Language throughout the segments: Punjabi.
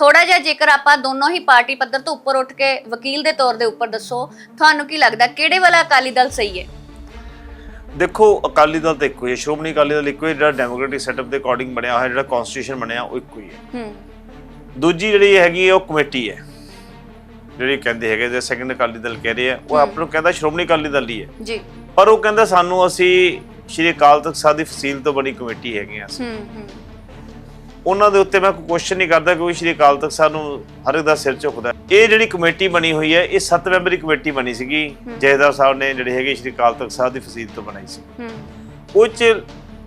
ਥੋੜਾ ਜਿਹਾ ਜੇਕਰ ਆਪਾਂ ਦੋਨੋਂ ਹੀ ਪਾਰਟੀ ਪੱਧਰ ਤੋਂ ਉੱਪਰ ਉੱਠ ਕੇ ਵਕੀਲ ਦੇ ਤੌਰ ਦੇ ਉੱਪਰ ਦੱਸੋ ਤੁਹਾਨੂੰ ਕੀ ਲੱਗਦਾ ਕਿਹੜੇ ਵਾਲਾ ਅਕਾਲੀ ਦਲ ਸਹੀ ਹੈ? ਦੇਖੋ ਅਕਾਲੀ ਦਲ ਤਾਂ ਇੱਕੋ ਹੀ ਹੈ ਸ਼੍ਰੋਮਣੀ ਅਕਾਲੀ ਦਲ ਇੱਕੋ ਹੀ ਹੈ, ਜਿਹੜਾ ਡੈਮੋਕ੍ਰੈਟਿਕ ਸੈਟਅਪ ਦੇ ਅਕੋਰਡਿੰਗ ਬਣਿਆ ਹੋਇਆ ਜਿਹੜਾ ਕਨਸਟੀਟਿਊਸ਼ਨ ਬਣਿਆ ਉਹ ਇੱਕੋ ਹੀ ਹੈ। ਹੂੰ। ਦੂਜੀ ਜਿਹੜੀ ਹੈਗੀ ਹੈ ਉਹ ਕਮੇਟੀ ਹੈ। ਜਿਹੜੀ ਕਹਿੰਦੇ ਹੈਗੇ ਜੇ ਸੈਕੰਡ ਅਕਾਲੀ ਦਲ ਕਹਿ ਰਹੇ ਆ ਉਹ ਆਪ ਨੂੰ ਕਹਿੰਦਾ ਸ਼੍ਰੋਮਣੀ ਅਕਾਲੀ ਦਲ ਹੀ ਹੈ। ਜੀ। ਪਰ ਉਹ ਕਹਿੰਦਾ ਸਾਨੂੰ ਅਸੀਂ ਸ਼੍ਰੀ ਅਕਾਲ ਤਖਤ ਸਾਹਿਬ ਦੀ ਫਸੀਲ ਤੋਂ ਬਣੀ ਕਮੇਟੀ ਹੈਗੇ ਆ ਅਸੀਂ। ਹੂੰ ਹੂੰ। ਉਹਨਾਂ ਦੇ ਉੱਤੇ ਮੈਂ ਕੋਈ ਕੁਐਸਚਨ ਨਹੀਂ ਕਰਦਾ ਕਿਉਂਕਿ ਸ਼੍ਰੀ ਅਕਾਲ ਤਖਤ ਸਾਹਿਬ ਨੂੰ ਹਰ ਇੱਕ ਦਾ ਸਿਰ ਝੁਕਦਾ। ਇਹ ਜਿਹੜੀ ਕਮੇਟੀ ਬਣੀ ਹੋਈ ਹੈ ਇਹ ਸੱਤ ਮੈਂਬਰੀ ਕਮੇਟੀ ਬਣੀ ਸੀਗੀ। ਜੈਦਾਰ ਸਾਹਿਬ ਨੇ ਜਿਹੜੇ ਹੈਗੇ ਸ਼੍ਰੀ ਅਕਾਲ ਤਖਤ ਸਾਹਿਬ ਦੀ ਫਸੀਲ ਤੋਂ ਬਣਾਈ ਸੀ। ਹੂੰ। ਉਹ ਚ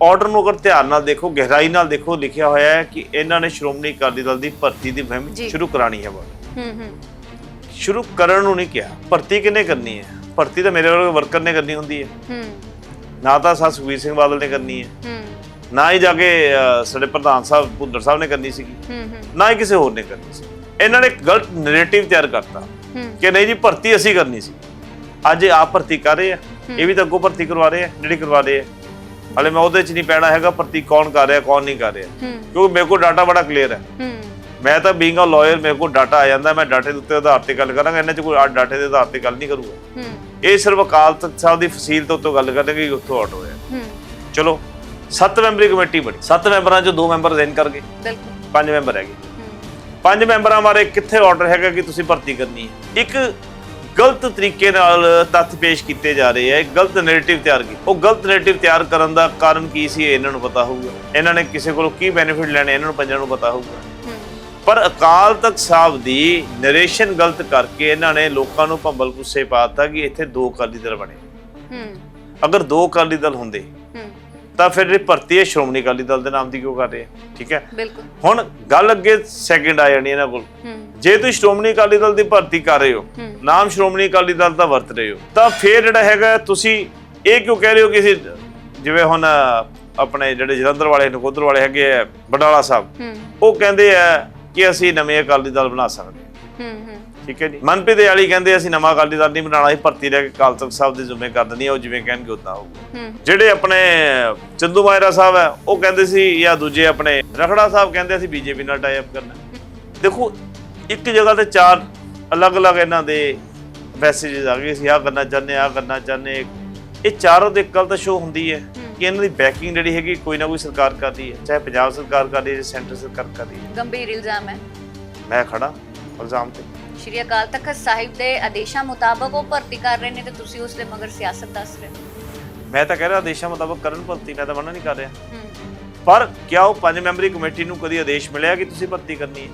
ਆਰਡਰ ਨੂੰ ਅਗਰ ਧਿਆਨ ਨਾਲ ਦੇਖੋ ਗਹਿਰਾਈ ਨਾਲ ਦੇਖੋ ਲਿਖਿਆ ਹੋਇਆ ਹੈ ਕਿ ਇਹਨਾਂ ਨੇ ਸ਼੍ਰੋਮਣੀ ਅਕਾਲੀ ਦਲ ਦੀ ਭਰਤੀ ਦੀ ਮੁਹਿੰਮ। ਸ਼ੁਰੂ ਕਰਾਣੀ ਹੈ ਵਾ ਹੂੰ ਹੂੰ। ਸ਼ੁਰੂ ਕਰਨ ਨੂੰ ਨਹੀਂ ਕਿਹਾ। ਭਰਤੀ ਕਿੰਨੇ ਕਰਨੀ ਹੈ? ਭਰਤੀ ਤਾਂ ਮੇਰੇ ਵਰਗੇ ਵਰਕਰ ਨੇ ਕਰਨੀ ਹੁੰਦੀ ਹੈ। ਹੂੰ। ਨਾ ਤਾਂ ਸਾ ਸੁਖਬੀਰ ਸਿੰਘ ਬਾਦਲ ਨੇ ਕਰਨੀ ਹੈ। ਹੂੰ। ਨਾ ਹੀ ਜਾ ਕੇ ਸਾਡੇ ਪ੍ਰਧਾਨ ਸਾਹਿਬ ਭੁੱਲਰ ਸਾਹਿਬ ਨੇ ਕਰਨੀ ਸੀਗੀ। ਹੂੰ ਹੂੰ। ਨਾ ਹੀ ਕਿਸੇ ਹੋਰ ਨੇ ਕਰਨੀ ਸੀ। ਇਹਨਾਂ ਨੇ ਗਲਤ ਨੈਰੇਟਿਵ ਤਿਆਰ ਕਰਤਾ ਕਿ ਨਹੀਂ ਜੀ ਭਰਤੀ ਅਸੀਂ ਕਰਨੀ ਸੀ। ਅੱਜ ਆਪ ਭਰਤੀ ਕਰ ਰਹੇ ਆ। ਇਹ ਵੀ ਤਾਂ ਅੱਗੋਂ ਭਰਤੀ ਕਰਵਾ ਰਹੇ ਆ ਜਿਹੜੀ ਕਰਵਾ ਰਹੇ ਆ। ਹਲੇ ਮੈਂ ਉਹਦੇ ਚ ਨਹੀਂ ਪੈਣਾ ਹੈਗਾ ਭਰਤੀ ਕੌਣ ਕਰ ਰਿਹਾ ਕੌਣ ਨਹੀਂ ਕਰ ਰਿਹਾ। ਕਿਉਂਕਿ ਮੇਰੇ ਕੋਲ ਡਾਟਾ ਬੜਾ ਕਲੀਅਰ ਹੈ। ਮੈਂ ਤਾਂ ਬੀਇੰਗ ਅ ਲਾਇਰ ਮੇਰੇ ਕੋਲ ਡਾਟਾ ਆ ਜਾਂਦਾ ਮੈਂ ਡਾਟੇ ਦੇ ਉੱਤੇ ਆਧਾਰ ਤੇ ਗੱਲ ਕਰਾਂਗਾ ਇਹਨਾਂ ਚ ਕੋਈ ਡਾਟੇ ਦੇ ਆਧਾਰ ਤੇ ਗੱਲ ਨਹੀਂ ਕਰੂਗਾ। ਇਹ ਸਿਰਫ ਅਕਾਲ ਤਖਤ ਸਾਹਿਬ ਦੀ ਫਸੀਲ ਤੋਂ ਉੱਤੋਂ ਗੱਲ ਕਰਨਗੇ ਕਿ ਉੱਥੋਂ ਆਰਡਰ ਹੋਇਆ ਚਲੋ। ਸੱਤ ਮੈਂਬਰੀ ਕਮੇਟੀ ਬਣੀ। ਸੱਤ ਮੈਂਬਰਾਂ ਚੋਂ ਦੋ ਮੈਂਬਰ ਰਿਜ਼ਾਈਨ ਕਰ ਗਏ। ਬਿਲਕੁਲ। ਪੰਜ ਮੈਂਬਰ ਹੈਗੇ। ਹੂੰ। ਪੰਜ ਮੈਂਬਰਾਂ ਬਾਰੇ ਕਿੱਥੇ ਆਰਡਰ ਹੈਗਾ ਕਿ ਤੁਸੀਂ ਭਰਤੀ ਕਰਨੀ ਹੈ? ਇੱਕ ਗਲਤ ਤਰੀਕੇ ਨਾਲ ਤੱਥ ਪੇਸ਼ ਕੀਤੇ ਜਾ ਰਹੇ ਇੱਕ ਗਲਤ ਨੈਰੇਟਿਵ ਤਿਆਰ ਕੀ ਉਹ ਗਲਤ ਨੈਰੇਟਿਵ ਤਿਆਰ ਕਰਨ ਦਾ ਕਾਰਨ ਕੀ ਸੀ ਇਹ ਇਹਨਾਂ ਨੂੰ ਪਤਾ ਹੋਊਗਾ। ਇਹਨਾਂ ਨੇ ਕਿਸੇ ਕੋਲੋਂ ਕੀ ਬੈਨੀਫਿਟ ਲੈਣੇ ਇਹਨਾਂ ਨੂੰ ਪੰਜਾਂ ਨੂੰ ਪਤਾ ਹੋਊਗਾ। ਹੂੰ। ਪਰ ਅਕਾਲ ਤਖਤ ਸਾਹਿਬ ਦੀ ਨਰੇਸ਼ਨ ਗਲਤ ਕਰਕੇ ਇਹਨਾਂ ਨੇ ਲੋਕਾਂ ਨੂੰ ਭੰਬਲ ਗੁੱਸੇ ਪਾਤਾ ਕਿ ਇੱਥੇ ਦੋ ਅਕਾਲੀ ਦਲ ਬਣੇ। ਹੂੰ। ਅਗਰ ਦੋ ਅਕਾਲੀ ਦਲ ਹੁੰਦੇ ਹੂੰ ਤਾਂ ਫਿਰ ਇਹ ਭਰਤੀ ਹੈ ਸ਼੍ਰੋਮਣੀ ਅਕਾਲੀ ਦਲ ਦੇ ਨਾਮ ਦੀ ਕਿਉਂ ਕਰ ਰਹੇ ਠੀਕ ਹੈ? ਬਿਲਕੁਲ। ਹੁਣ ਗੱਲ ਅੱਗੇ ਸੈਕਿੰਡ ਆ ਜਾਣੀ ਇਹਨਾਂ ਕੋਲ। ਜੇ ਤੁਸੀਂ ਸ਼੍ਰੋਮਣੀ ਅਕਾਲੀ ਦਲ ਦੀ ਭਰਤੀ ਕਰ ਰਹੇ ਹੋ। ਨਾਮ ਸ਼੍ਰੋਮਣੀ ਅਕਾਲੀ ਦਲ ਦਾ ਵਰਤ ਰਹੇ ਹੋ ਤਾਂ ਫਿਰ ਜਿਹੜਾ ਹੈਗਾ ਤੁਸੀਂ ਇਹ ਕਿਉਂ ਕਹਿ ਰਹੇ ਹੋ ਕਿ ਅਸੀਂ ਜਿਵੇਂ ਹੁਣ ਆਪਣੇ ਜਿਹੜੇ ਜਲੰਧਰ ਵਾਲੇ ਨਕੋਦਰ ਵਾਲੇ ਹੈਗੇ ਆ ਬਡਾਲਾ ਸਾਹਿਬ ਉਹ ਕਹਿੰਦੇ ਆ ਕਿ ਅਸੀਂ ਨਵੇਂ ਅਕਾਲੀ ਦਲ ਬਣਾ ਸਕਦੇ ਹੂੰ। ਠੀਕ ਹੈ ਜੀ। ਮਨਪ੍ਰੀਤ ਵਾਲੀ ਕਹਿੰਦੇ ਅਸੀਂ ਨਵਾਂ ਅਕਾਲੀ ਦਲ ਨਹੀਂ ਬਣਾਉਣਾ ਅਸੀਂ ਭਰਤੀ ਲੈ ਕੇ ਅਕਾਲ ਤਖਤ ਸਾਹਿਬ ਦੇ ਜ਼ਿੰਮੇ ਕਰ ਦੇਣੀ ਆ ਉਹ ਜਿਵੇਂ ਕਹਿਣਗੇ ਉਦਾਂ ਹੋਊਗਾ। ਜਿਹੜੇ ਆਪਣੇ ਚੰਦੂ ਮਾਇਰਾ ਸਾਹਿਬ ਹੈ ਉਹ ਕਹਿੰਦੇ ਸੀ ਜਾਂ ਦੂਜੇ ਆਪਣੇ ਰਖੜਾ ਸਾਹਿਬ ਕਹਿੰਦੇ ਅਸੀਂ ਬੀਜੇਪੀ ਨਾਲ ਟਾਈ ਅਪ ਕਰਨਾ। ਦੇਖੋ ਇੱਕ ਜਗ੍ਹਾ ਤੇ ਚਾਰ ਅਲੱਗ-ਅਲੱਗ ਇਹਨਾਂ ਦੇ ਮੈਸੇजेस ਆ ਗਏ ਅਸੀਂ ਆਹ ਕਰਨਾ ਚਾਹੁੰਦੇ ਆਹ ਕਰਨਾ ਚਾਹੁੰਦੇ। ਇਹ ਚਾਰੋਂ ਦੇ ਕੱਲ ਤਾਂ ਸ਼ੋ ਹੁੰਦੀ ਹੈ ਕਿ ਇਹਨਾਂ ਦੀ ਬੈਕਿੰਗ ਜਿਹੜੀ ਹੈਗੀ ਕੋਈ ਨਾ ਕੋਈ ਸਰਕਾਰ ਕਰ ਰਹੀ ਹੈ ਚਾਹੇ ਪੰਜਾਬ ਸਰਕਾਰ ਕਰ ਰਹੀ ਹੈ ਜਾਂ ਸੈਂਟਰ ਸਰਕਾਰ ਕਰ ਰਹੀ ਹੈ। ਗੰਭੀਰ ਇਲਜ਼ਾਮ ਹੈ। ਮੈਂ ਖੜਾ ਇਲਜ਼ਾਮ ਤੇ। ਸ਼੍ਰੀ ਅਕਾਲ ਤਖਤ ਸਾਹਿਬ ਦੇ ਆਦੇਸ਼ਾਂ ਮੁਤਾਬਕ ਉਹ ਭਰਤੀ ਕਰ ਰਹੇ ਨੇ ਤੇ ਤੁਸੀਂ ਉਸ ਦੇ ਮਗਰ ਸਿਆਸਤ ਦੱਸ ਰਹੇ ਹੋ। ਮੈਂ ਤਾਂ ਕਹਿ ਰਿਹਾ ਆਦੇਸ਼ਾਂ ਮੁਤਾਬਕ ਕਰਨ ਭਰਤੀ ਮੈਂ ਤਾਂ ਮਨਾ ਨਹੀਂ ਕਰ ਰਿਹਾ। ਹੂੰ। ਪਰ ਕਿਆ ਉਹ ਪੰਜ ਮੈਂਬਰੀ ਕਮੇਟੀ ਨੂੰ ਕਦੀ ਆਦੇਸ਼ ਮਿਲਿਆ ਕਿ ਤੁਸੀਂ ਭਰਤੀ ਕਰਨੀ ਹੈ?